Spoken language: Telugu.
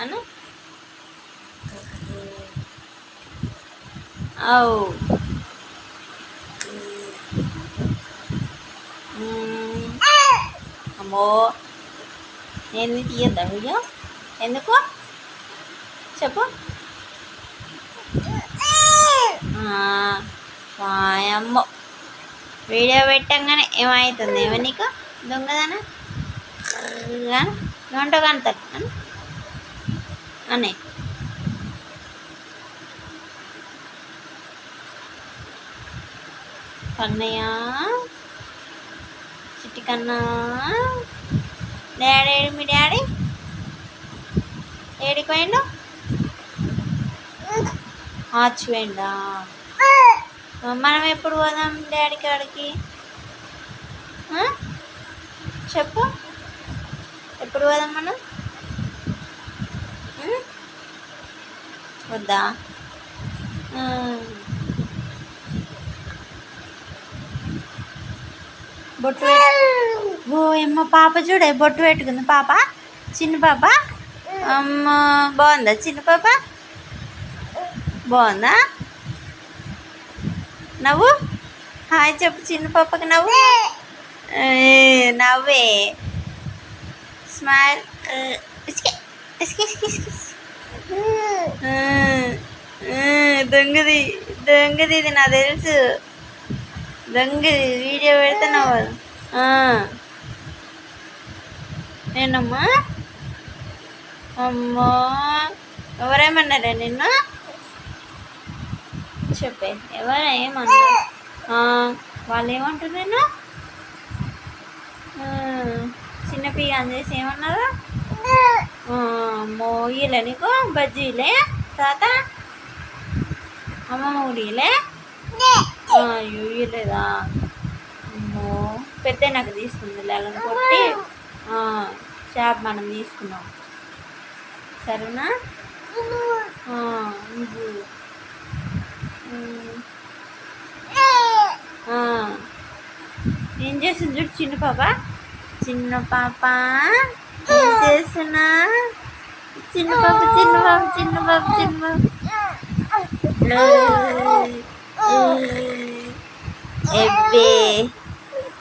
అను. అవు. అమ్మో. నేను తీయద్దా వీడియో? ఎందుకు? చెప్పు. ఆ, వాయమ్మో. వీడియో పెట్టంగానే ఏమవుతుంది ఏమో నీకు? దొంగదన గంట కంటారు અને కన్నయ్య చిట్టి కన్నా డాడీ మీ డాడీ ఏడికి పోయిండు ఆచిపోయిండా మనం ఎప్పుడు పోదాం డాడీ కాడికి చెప్పు ఎప్పుడు పోదాం మనం వద్దా? బొట్టు ఓ అమ్మ పాప చూడే బొట్టు పెట్టుకుంది పాప. చిన్న పాప. అమ్మ బాగుందా? చిన్న పాప? బాగుందా? నవ్వు? హాయ్ చెప్పు చిన్న పాపకి నవ్వు? నవ్వే. స్మైల్ ఇసుకే ఇసుకే ఇసుకే ఇసుకే. దొంగది దొంగది ఇది నాకు తెలుసు. దొంగది వీడియో పెడుతున్నావు నేనమ్మా? అమ్మా. ఎవరేమన్నారా నిన్ను? చెప్పే ఎవరు ఏమన్నారు? వాళ్ళు ఏమంటారు నేను చిన్న పిల్ల చేసి ఏమన్నారు? ఆ, నీకు బజ్జీలే? తాత? అమ్మమ్మ అయ్యో ఇయ్యలేదా అమ్మో పెద్ద నాకు తీసుకుంది లేదని కొట్టి షాప్ మనం తీసుకున్నాం. సరేనా? నువ్వు. ఏం చేస్తుంది చూడు చిన్న పాప? చిన్న పాప ఏం చేస్తున్నా? చిన్న పాప చిన్న పాప చిన్న పాప చిన్న పాప. Bye.